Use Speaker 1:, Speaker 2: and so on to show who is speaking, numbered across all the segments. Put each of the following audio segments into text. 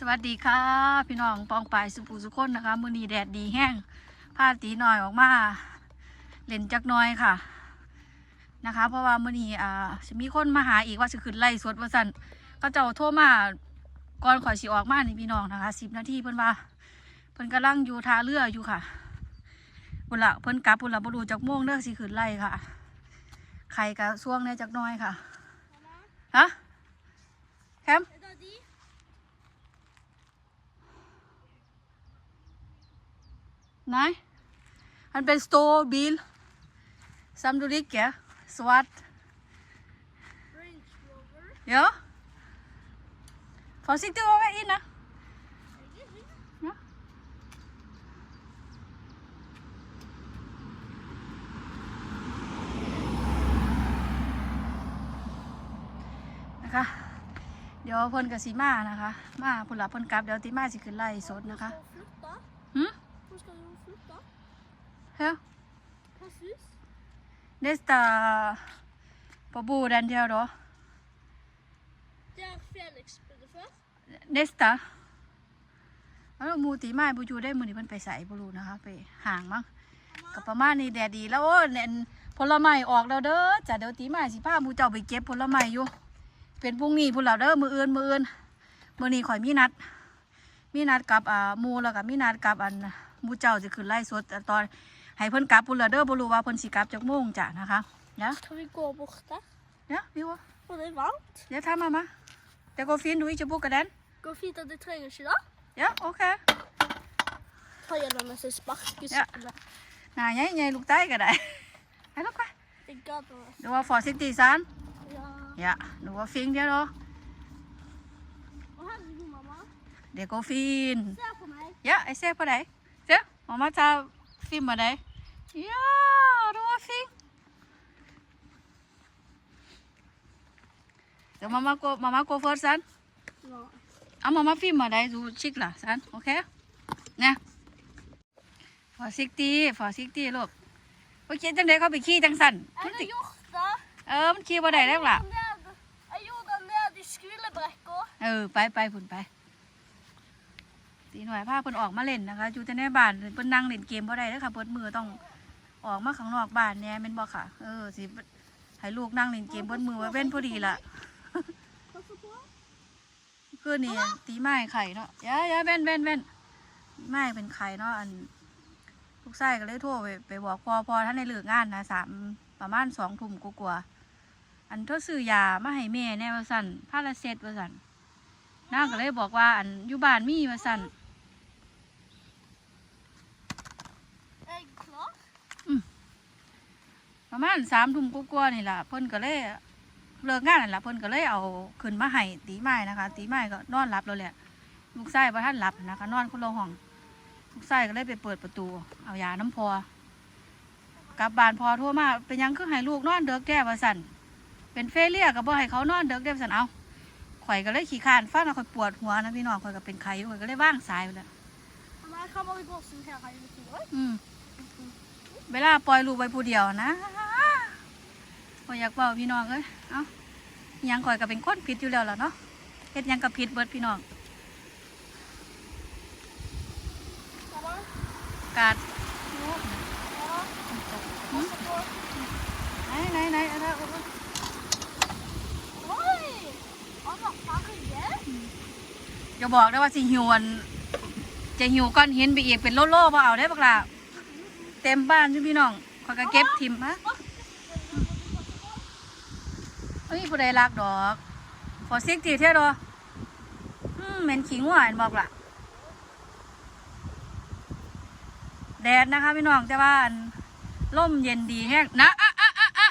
Speaker 1: สวัสดีค่ะ พี่น้องปองปายสุภูสุคนนะคะ มือนีแดดดีแห้งผ้าตีหน่อยออกมาเล่นจักน้อยค่ะนะคะ เพราะว่ามือนีอ่าจะมีคนมาหาอีกว่าจะขึ้นไล่สวดว่าสันเขาเจ้าโทรมาก่อนข่อยสิออกมานี่พี่น้องนะคะสิบนาทีเพิ่นว่าเพิ่นกำลังอยู่ท่าเรืออยู่ค่ะพุ่นละเพิ่นกลับพุ่นละบ่รู้จักโม่วงเด้อกสิขึ้นไล่ค่ะใครกะช่วงเนี่ยจักน้อยค่ะฮะแคม ไหนมันเป็นสโตร์บิลซัมดูริกแก สวัสด
Speaker 2: Range Rover.
Speaker 1: เดี๋ยว Voorzichtig over in, hè? Ja. นะคะเดี๋ยวเพ่นกับสีมานะคะ มาพุ่นละเพ่นกลับเดี๋ยวติมาสิขึ้นไล่สดนะคะ
Speaker 2: Skal vi flytte?
Speaker 1: หืม
Speaker 2: Hvor skal vi flytte?
Speaker 1: เฮ้ย
Speaker 2: Precis.
Speaker 1: Nästa på borden där då.
Speaker 2: Der Felix bodde før.
Speaker 1: Nästa. แล้วหมูตีไม้บูจูได้มือนี่เพิ่นไปใส่บรูนะคะไปห่างมั้งกับประมาณนี้แดดดีแล้วโอ้เนี่ยผลไม้ออกแล้วเด้อจ้ะเดี๋ยวตีไม้สิพาหมูเจ้าไปเก็บผลไม้อยู่ เป็นพรุ่งนี้พุ่นแล้วเด้อมืออื่นมืออื่นมื้อนี้ข่อยมีนัด มีนัดกับอ่าหมูแล้วก็มีนัดกับอันหมูเจ้าจะขึ้นไล่สดตอน ให้เพิ่นกลับพุ่นแล้วเด้อบ่รู้ว่าเพิ่นสิกลับจักโมงจ้ะนะคะเนาะ
Speaker 2: Skal vi gå bort der?
Speaker 1: เนาะพี่ว่า
Speaker 2: Og det er varmt.
Speaker 1: Ja, ta mamma. Det går fint, du ikke bruker den.
Speaker 2: Går fint at det trenger ikke da.
Speaker 1: Ja, ok.
Speaker 2: Ta gjennom med seg sparkesykler.
Speaker 1: Ja. Nei, jeg, jeg lukter ikke det. Hei, lukk meg.
Speaker 2: Jeg gadd meg.
Speaker 1: Du var forsiktig, sant?
Speaker 2: Ja.
Speaker 1: Ja, du var flink der da.
Speaker 2: Å herregud, mamma.
Speaker 1: Det går fint.
Speaker 2: Se på meg.
Speaker 1: Ja, jeg ser på deg. Se, mamma tar film av deg. Ja, du var flink. Så mamma går, mamma går først, sant?
Speaker 2: Nå.
Speaker 1: Ja, mamma filmer deg, du kikker, sant? Ok? Nè. Forsiktig, forsiktig, ลูกโอเคจังไดเขาไปขี่จังสัน
Speaker 2: Jeg har gjort det.
Speaker 1: เออมันขี่บ่ได้แล้วล่ะ
Speaker 2: Jeg gjorde det ned- Jeg gjorde det ned i skulebrekka.
Speaker 1: เออ ไปไปพุ่นไปตีหน่อยพาเพิ่นออกมาเล่นนะคะอยู่แต่ในบ้านเพิ่นนั่งเล่นเกมบ่ได้เด้อค่ะเปิดมือต้อง ออกมาข้างนอกบ้านแหน่แม่นบ่ค่ะ เออสิให้ลูกนั่งเล่นเกมเปิดมือไว้เว้นพอดีล่ะ
Speaker 2: Pass på.
Speaker 1: คืนนี้ตีไม้ไข่เนาะอย่าอย่าแว่นแว่นแว่นตีไม้เป็นไข่เนาะอันลูกไส้ก็เลยโทรไปไปบอกพอพอท่านในเลิกงานนะสามประมาณสองทุ่มกลัวาๆอันเทาซื้อยามาให้แม่แน่ว่าสั่นพาราเซตว่าสั่นนางก็เลยบอกว่าอันอยู่บ้านมีว่าสั่น
Speaker 2: Er jeg klar?
Speaker 1: ประมาณสามทุ่มกลัวาๆนี่แหละเพิ่นก็เลยเลิกงานนั่นแหละเพิ่นก็เลยเอาขึ้นมาให้ตีไม้นะคะ ตีไม้ก็นอนหลับแล้วแหละลูกไส้พอท่านหลับนะคะ นอนคนละห้อง ลูกไส้ก็เลยไปเปิดประตู เอายาน้ำพอกลับบ้านพอโทั่วมาเป็นหยังคือให้ลูกนอนเด็กแก่ว่าสั่นเป็นเฟเลียก็บ่ให้เขานอนเด็กแก่ว่าสั่นเอาข่อยก็เลยขี้คร้านฟันแล้วข่อยปวดหัวนะพี่น้องข่อยก็เป็นไข้อยู่ข่อยก็เลยว่างสายไปแล้ว
Speaker 2: Mamma, jeg kan bare gå sånn her hele tiden.
Speaker 1: อืมเวลาปล่อยลูกไปผู้เดียวนะ ข่อยากบอกพี่น้องเอ้ยเอายังข่อยก็เป็นคนผิดอยู่แล้วล่ะเนาะเฮ็ดยังก็ผิดเบิดพี่น้องกาดไหนไหนไหนอะ
Speaker 2: Oi! Han var ferdig.
Speaker 1: อย่าบอกได้ว่าสิหิวอันจะหิวก้อนหินไปอีกเป็นโลโล่บ่เอาได้ปะล่ะเต็มบ้านอยู่พี่น้องขอยก็เก็บทิมฮะ เอ้ยผู้ใดรักดอก ขอเสียกตีเท่าดออืมเหม็นขิงหวานบอกล่ะ แดดนะคะพี่น้องแต่ว่านล่มเย็นดีแห้งนะอะอะอะอะ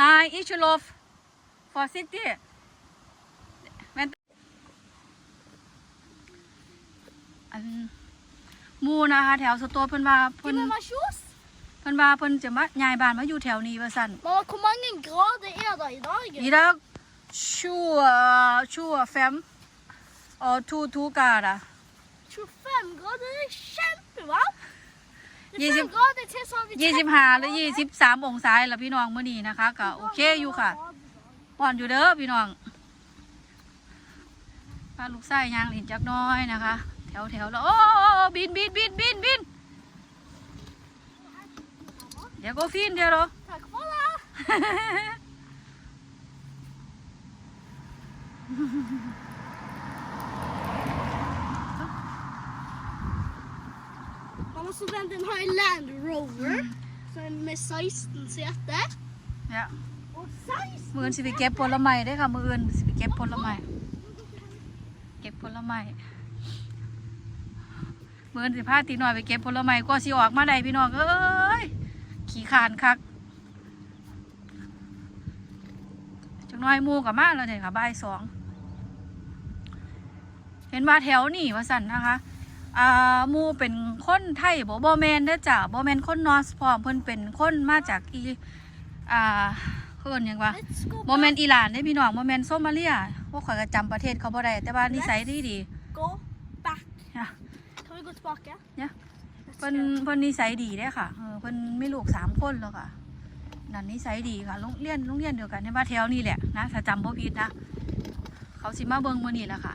Speaker 1: นายอิชโลฟฟอร์ซิตี้อันมูนะคะ แถวสตัวเพิ่นว่าเพิ่น เพิ่นว่าเพิ่นจะมาย้ายบ้านมาอยู่แถวนี้ว่าซั่น
Speaker 2: Mamma, hvor mange grader er det i dag?
Speaker 1: อีดักชัวชัวแฟมออทูทูกาดะ
Speaker 2: 25 grader, det er kjempevarmt. Det er
Speaker 1: 20
Speaker 2: 5 grader til sånn vi
Speaker 1: ยี่สิบห้าหรือยี่สิบสามองศาละพี่น้องมื้อนี้นะคะก็โอเคอยู่ค่ะอ่อนอยู่เด้อพี่น้องพาลูกไส้ยางเล่นจักหน้อยนะคะ แถวแถวแล้วโอ้โอ้โอ้บินบินบินบินบิน เดี๋ยวก็ฟินเดี๋ยวเหรอ
Speaker 2: Tack vare! Mamma så den har en Land Rover som med 16 seter.
Speaker 1: เนี่ย
Speaker 2: Och 16
Speaker 1: มืออื่นสิไปเก็บผลไม้ได้อค่ะ มืออื่นสิไปเก็บผลไม้ เก็บผลไม้ มืออื่นสิพาตีหน่อยไปเก็บผลไม้ก็สิออกมาได้พี่น้องเอ้ย ขี่ขานคักจักหน้อยหมูกับมาแล้วเนี่ยค่ะบ่ายสองเห็นว่าแถวนี่ว่าสันนะคะอ่าหมูเป็นคนไทยบ่บ่แมนเด้อจ้ะบ่แมนคนนอสพร้อมเพิ่นเป็นคนมาจากอีอ่าเพิ่นหยังวะ
Speaker 2: Let's go
Speaker 1: โมเมนต์อิหร่านได้พี่น้องโมเมนต์โซมาเลียพวกข่อยก็จำประเทศเขาบ่ได้แต่ว่านิสัยดีดี
Speaker 2: Go back.
Speaker 1: Ja.
Speaker 2: Kan vi gå tillbaka?
Speaker 1: Ja.
Speaker 2: Let's
Speaker 1: เพิ่น
Speaker 2: go.
Speaker 1: เพิ่นนิสัยดีได้อค่ะเออเพิ่นมีลูกสามคนแล้วค่ะ นั่นนิสัยดีค่ะโรงเรียนโรงเรียนเดียวกันในบ้านแถวนี่แหละนะถ้าจำบ่ผิดนะเขาสิมาเบิ่งมื้อนี้แหละค่ะ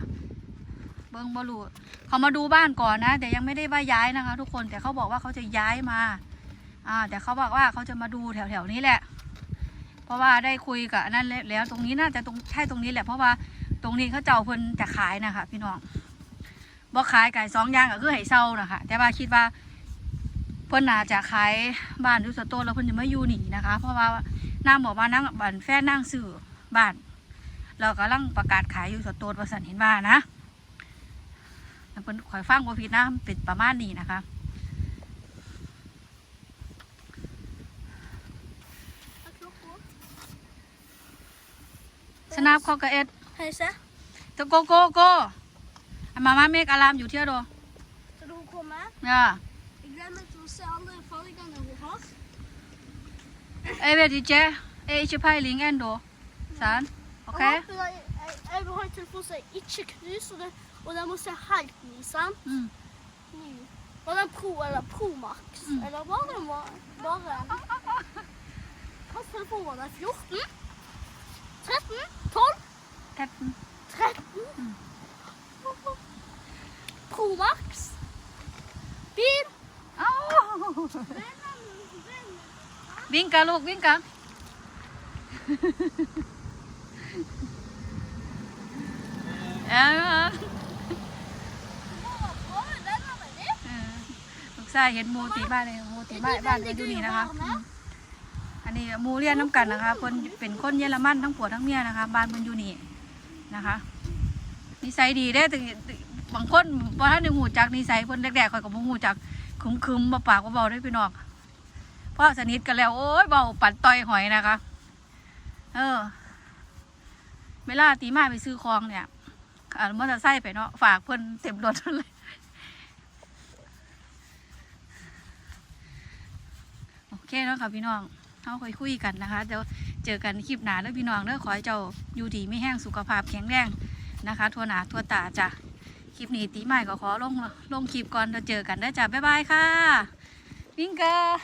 Speaker 1: เบิ่งบ่รู้เขามาดูบ้านก่อนนะ แต่ยังไม่ได้ว่าย้ายนะคะ ทุกคนแต่เขาบอกว่าเขาจะย้ายมา อ่า แต่เขาบอกว่าเขาจะมาดูแถวๆนี้แหละ เพราะว่าได้คุยกับอันนั่นแล้วแล้วตรงนี้น่าจะตรงใช่ตรงนี้แหละเพราะว่าตรงนี้เขาเจ้าเพิ่นจะขายนะคะพี่น้องบ่ขายไก่สองอย่างก็คือให้เซานะคะแต่ว่าคิดว่า เพิ่นน่าจะขายบ้านอยุสโตนแล้วเพิ่นจะมาอยู่นี่นะคะ เพราะว่านางบอกว่านั่งบ้านแฟนนั่งซื้อบ้านเรากำลังประกาศขายอยู่สโตนว่าสันเห็นว่านะแต่เพิ่นข่อยฟังบ่ผิดนะมันเป็นประมาณนี้นะคะ
Speaker 2: Tack klockan.
Speaker 1: สนับข้อกระเอ็ด
Speaker 2: Hej så.
Speaker 1: ตะโกโกโกมาม่าเมกอารามอยู่เที่ยวโด
Speaker 2: Så du kommer.
Speaker 1: อ่า
Speaker 2: Glöm inte att se alla följande vi har.
Speaker 1: เอย se alle fargeganger hun har. Jeg vet ikke. Jeg har ikke peiling ennå. Sånn? OK? Jeg, jeg, jeg
Speaker 2: vil ha en telefon som ikke knuser, det, og den må se helt
Speaker 1: ny, sant?
Speaker 2: Mm. Var den Pro eller Pro Max?
Speaker 1: Mm.
Speaker 2: Eller var den bare Hva telefon var det? 14? 13? 12?
Speaker 1: 13.
Speaker 2: 13?
Speaker 1: Mm.
Speaker 2: Pro Max?
Speaker 1: วิ่งกะลูกวิ่งกะเอ้าเออลูกชายเห็นมูตีบ้านเลยมูตีบ้านบ้านก็อยู่นี่นะคะ อันนี้มูเรียนน้ำกันนะคะคนเป็นคนเยอรมันทั้งผัวทั้งเมียนะคะ บ้านเพิ่นอยู่นี่นะคะนิสัยดีได้แต่บางคนพอท่านได้หูจักนิสัยเพิ่นแรกๆข่อยก็บ่หูจัก คึมคึมๆบ่ปากบ่เบาได้พี่น้องเพราะสนิทกันแล้วโอ้ยเบาปัดต่อยหอยนะคะ เออเวลาตีมาไปซื้อของเนี่ยอ่ามอเตอร์ไซค์ไปเนาะฝากเพิ่นเต็มรถเลยโอเคเนาะค่ะพี่น้องเราค่อยคุยกันนะคะเดี๋ยวเจอกันคลิปหนาเด้อพี่น้องเด้อขอให้เจ้าอยู่ดีไม่แห้งสุขภาพแข็งแรงนะคะ ทั่วหน้าทั่วตาจ้ะ คลิปนี้ตีใหม่ก็ขอลงลงคลิปก่อนเราเจอกันได้จ้ะบ๊ายบายค่ะ วิ่งเกอร์